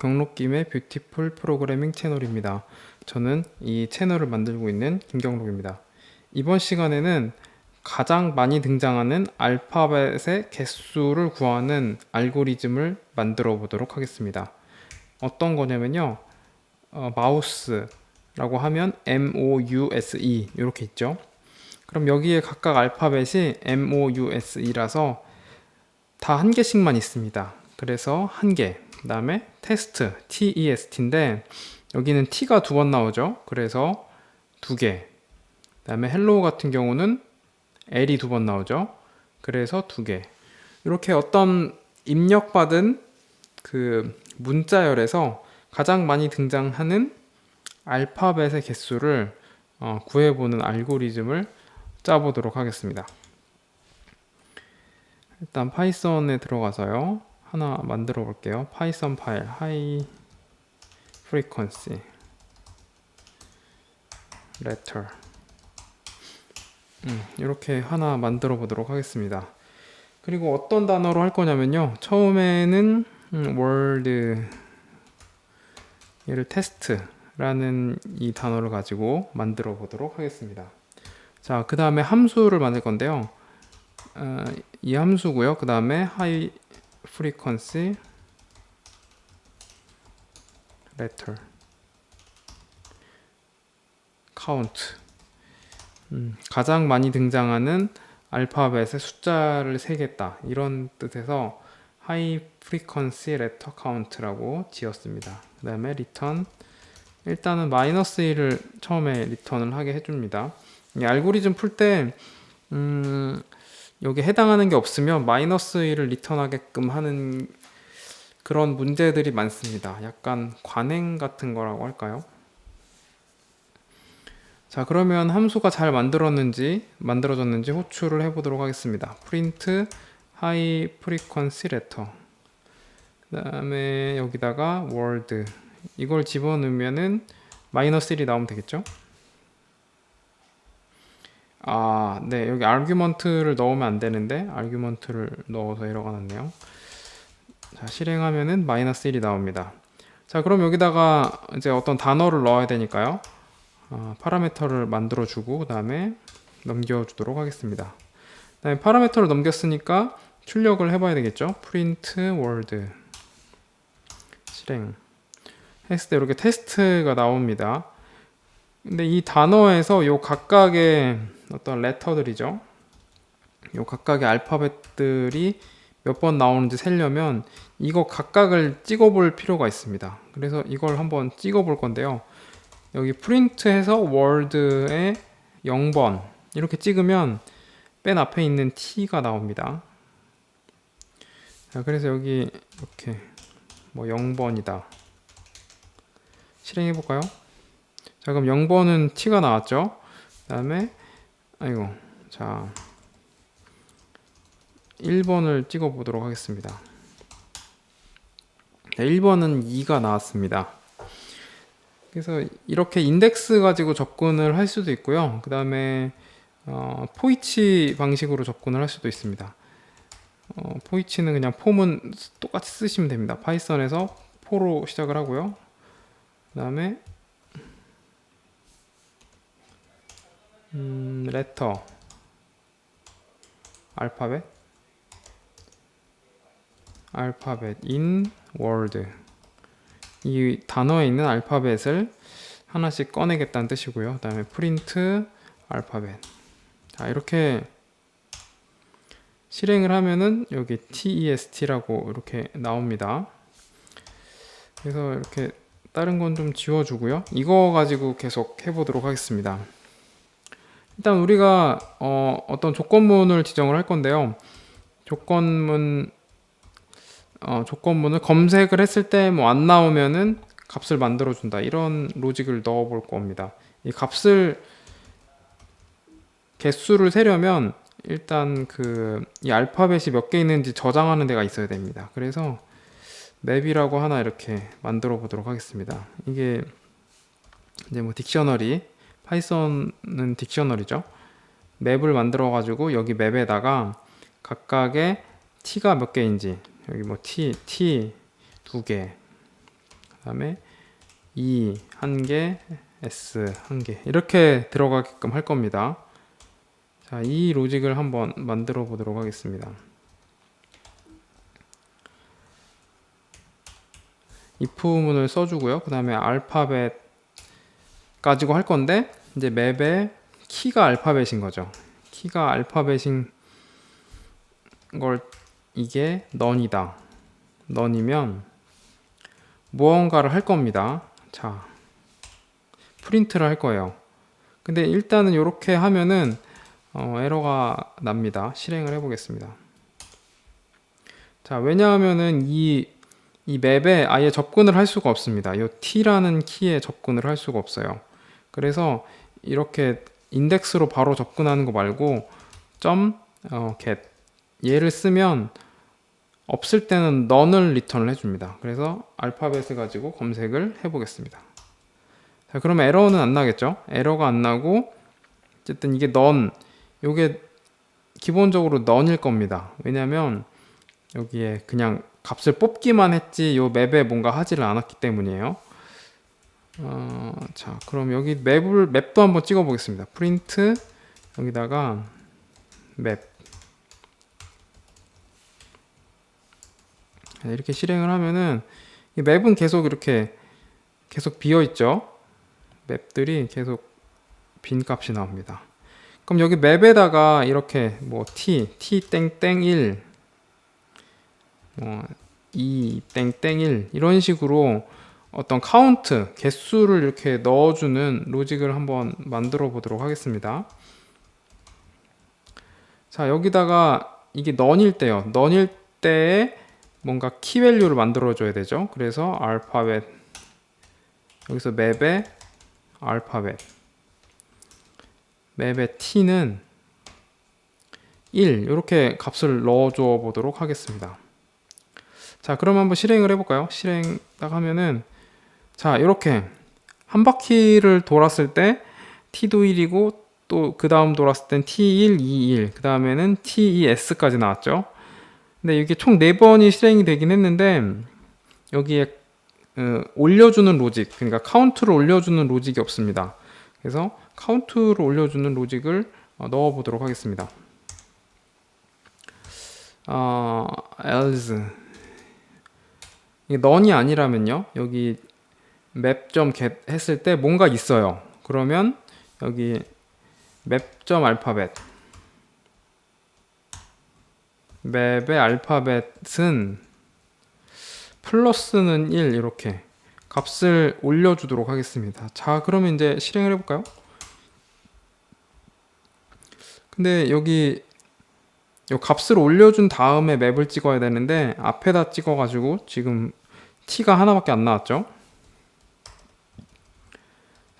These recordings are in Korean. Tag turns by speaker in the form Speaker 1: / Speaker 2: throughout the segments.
Speaker 1: 경록김의 뷰티풀 프로그래밍 채널입니다. 저는 이 채널을 만들고 있는 김경록입니다. 이번 시간에는 가장 많이 등장하는 알파벳의 개수를 구하는 알고리즘을 만들어 보도록 하겠습니다. 어떤 거냐면요. 어, 마우스라고 하면 M-O-U-S-E 이렇게 있죠. 그럼 여기에 각각 알파벳이 M-O-U-S-E라서 다 한 개씩만 있습니다. 그래서 한 개. 그 다음에 테스트, T-E-S-T인데 여기는 T가 두 번 나오죠. 그래서 두 개. 그 다음에 헬로우 같은 경우는 L이 두 번 나오죠. 그래서 두 개. 이렇게 어떤 입력받은 그 문자열에서 가장 많이 등장하는 알파벳의 개수를 어, 구해보는 알고리즘을 짜보도록 하겠습니다. 일단 파이썬에 들어가서요. 하나 만들어 볼게요. 파이썬 파일 high frequency letter 음, 이렇게 하나 만들어 보도록 하겠습니다. 그리고 어떤 단어로 할 거냐면요. 처음에는 음, word 얘를 테스트라는 이 단어를 가지고 만들어 보도록 하겠습니다. 자, 그 다음에 함수를 만들 건데요. 어, 이 함수고요. 그 다음에 frequency letter count 음, 가장 많이 등장하는 알파벳의 숫자를 세겠다 이런 뜻에서 high frequency letter count라고 지었습니다. 그 다음에 return 일단은 마이너스 1을 처음에 리턴을 하게 해줍니다. 이 알고리즘 풀때 음, 여기 해당하는 게 없으면 마이너스 1을 리턴하게끔 하는 그런 문제들이 많습니다. 약간 관행 같은 거라고 할까요? 자, 그러면 함수가 잘 만들었는지 만들어졌는지 호출을 해 보도록 하겠습니다. print high frequency letter. 그다음에 여기다가 word 이걸 집어넣으면은 마이너스 1이 나오면 되겠죠? 아, 네. 여기 아규먼트를 넣으면 안 되는데 아규먼트를 넣어서 에러가 났네요. 자, 실행하면은 마이너스 1이 나옵니다. 자, 그럼 여기다가 이제 어떤 단어를 넣어야 되니까요. 어, 파라미터를 만들어 주고 그다음에 넘겨 주도록 하겠습니다. 그다음에 파라미터를 넘겼으니까 출력을 해 봐야 되겠죠? print word 실행 했을 때 이렇게 테스트가 나옵니다. 근데 이 단어에서 요 각각의 어떤 레터들이죠. 요 각각의 알파벳들이 몇 번 나오는지 세려면 이거 각각을 찍어볼 필요가 있습니다. 그래서 이걸 한번 찍어볼 건데요. 여기 프린트해서 월드에 0번 이렇게 찍으면 맨 앞에 있는 t가 나옵니다. 자, 그래서 여기 이렇게 뭐 0번이다. 실행해 볼까요? 자, 그럼 0번은 t가 나왔죠? 그 다음에 아이고 자 1번을 찍어 보도록 하겠습니다. 1번은 2가 나왔습니다. 그래서 이렇게 인덱스 가지고 접근을 할 수도 있고요. 그 다음에 어, 포이치 방식으로 접근을 할 수도 있습니다. 어, 포이치는 그냥 폼은 똑같이 쓰시면 됩니다. 파이썬에서 포로 시작을 하고요. 그 다음에 음, 레터 알파벳 알파벳 in word 이 단어에 있는 알파벳을 하나씩 꺼내겠다는 뜻이고요. 그 다음에 print 알파벳 자 이렇게 실행을 하면은 여기 test라고 이렇게 나옵니다. 그래서 이렇게 다른 건 좀 지워주고요. 이거 가지고 계속 해보도록 하겠습니다. 일단 우리가 어, 어떤 조건문을 지정을 할 건데요. 조건문 어, 조건문을 검색을 했을 때 뭐 안 나오면은 값을 만들어 준다. 이런 로직을 넣어 볼 겁니다. 이 값을 개수를 세려면 일단 그 이 알파벳이 몇 개 있는지 저장하는 데가 있어야 됩니다. 그래서 맵이라고 하나 이렇게 만들어 보도록 하겠습니다. 이게 이제 뭐 딕셔너리 파이썬은 딕셔너리죠. 맵을 만들어 가지고 여기 맵에다가 각각의 t가 몇 개인지 여기 뭐 t t 두 개, 그다음에 E 한 개, S 한 개. 이렇게 들어가게끔 할 겁니다. 자, 이 로직을 한번 만들어 보도록 하겠습니다. if문을 써주고요. 그 다음에 알파벳 가지고 할 건데 이제 맵에 키가 알파벳인 거죠. 키가 알파벳인 걸 이게 넌이다. 넌이면 무언가를 할 겁니다. 자, 프린트를 할 거예요. 근데 일단은 이렇게 하면은 어, 에러가 납니다. 실행을 해보겠습니다. 자, 왜냐하면은 이, 이 맵에 아예 접근을 할 수가 없습니다. 이 t라는 키에 접근을 할 수가 없어요. 그래서 이렇게 인덱스로 바로 접근하는 거 말고 점 어, get 얘를 쓰면 없을 때는 none을 리턴을 해줍니다. 그래서 알파벳을 가지고 검색을 해보겠습니다. 자, 그러면 에러는 안 나겠죠? 에러가 안 나고 어쨌든 이게 none 요게 기본적으로 none일 겁니다. 왜냐면 여기에 그냥 값을 뽑기만 했지 요 맵에 뭔가 하지를 않았기 때문이에요. 어, 자, 그럼 여기 맵을 맵도 한번 찍어 보겠습니다. 프린트 여기다가 맵 네, 이렇게 실행을 하면은 이 맵은 계속 이렇게 계속 비어 있죠. 맵들이 계속 빈 값이 나옵니다. 그럼 여기 맵에다가 이렇게 뭐 t t 땡땡 1 뭐, 2 땡땡 1 이런 식으로 어떤 카운트 개수를 이렇게 넣어주는 로직을 한번 만들어 보도록 하겠습니다. 자 여기다가 이게 넌일 때요. 넌일 때에 뭔가 키 밸류를 만들어 줘야 되죠. 그래서 알파벳 여기서 맵에 알파벳 맵의 t는 1 이렇게 값을 넣어줘 보도록 하겠습니다. 자, 그럼 한번 실행을 해볼까요? 실행 딱 하면은 자 이렇게 한 바퀴를 돌았을 때 t도 1이고 또 그 다음 돌았을 땐 t1, 2, 1, 그 다음에는 t2s까지 나왔죠. 근데 이게 총 4번이 실행이 되긴 했는데 여기에 어, 올려주는 로직, 그러니까 카운트를 올려주는 로직이 없습니다. 그래서 카운트를 올려주는 로직을 어, 넣어보도록 하겠습니다. 어, else 이게 넌이 아니라면요. 여기 map.get 했을 때 뭔가 있어요. 그러면 여기 map.알파벳 맵의 알파벳은 플러스는 1 이렇게 값을 올려주도록 하겠습니다. 자, 그러면 이제 실행을 해볼까요? 근데 여기 이 값을 올려준 다음에 맵을 찍어야 되는데 앞에다 찍어가지고 지금 t가 하나밖에 안 나왔죠?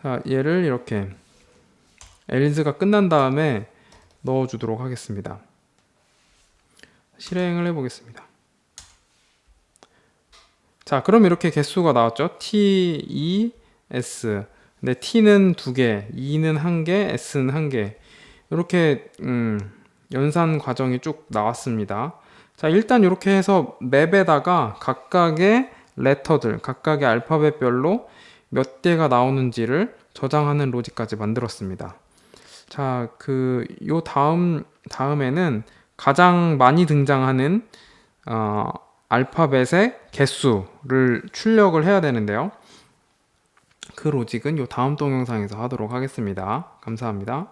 Speaker 1: 자, 얘를 이렇게 else가 끝난 다음에 넣어주도록 하겠습니다. 실행을 해보겠습니다. 자, 그럼 이렇게 개수가 나왔죠? t, e, s. 근데 t는 두 개, e는 한 개, s는 한 개. 이렇게 음, 연산 과정이 쭉 나왔습니다. 자, 일단 이렇게 해서 맵에다가 각각의 레터들, 각각의 알파벳별로 몇 개가 나오는지를 저장하는 로직까지 만들었습니다. 자, 그 요 다음 다음에는 가장 많이 등장하는 어, 알파벳의 개수를 출력을 해야 되는데요. 그 로직은 요 다음 동영상에서 하도록 하겠습니다. 감사합니다.